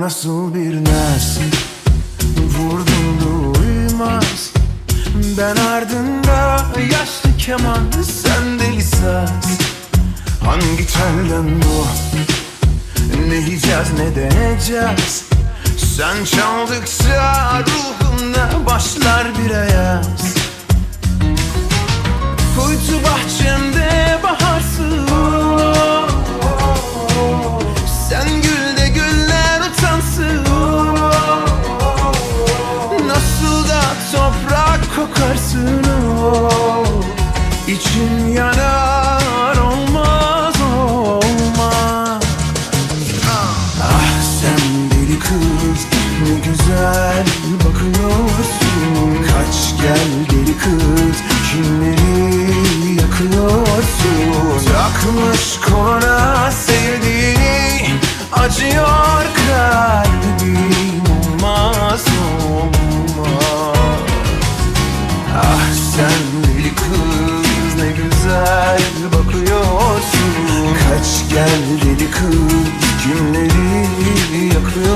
nasıl bir naz? Vurdum duymaz Ben ardında yaşlı keman Sen deli saz. Hangi telden bu? Ne yiyeceğiz ne deneyeceğiz Sen çaldıkça ruhumda başlar bir ayaz İçim yanar olmaz olmaz. Ah sen deli kız ne güzel bakıyorsun. Kaç gel deli kız kimleri yakıyorsun? Takmış güzel bakıyorsun. Kaç gel deli kız kimleri yakıyorsun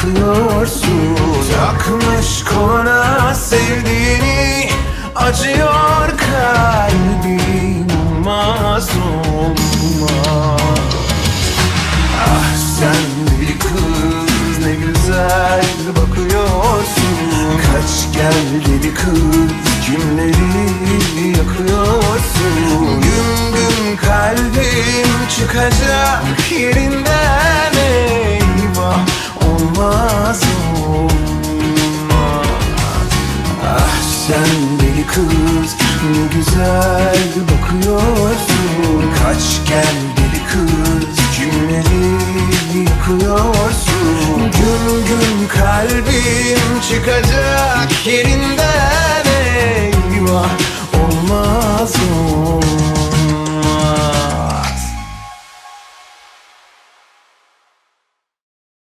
yakıyorsun. Takmış koluna sevdiğini acıyor kalbim olmaz olmaz. Ah sen deli kız ne güzel bakıyorsun. Kaç gel deli kız sen deli kız ne güzel bakıyorsun. Kaç gel deli kız kimleri yakıyorsun Gün gün kalbim çıkacak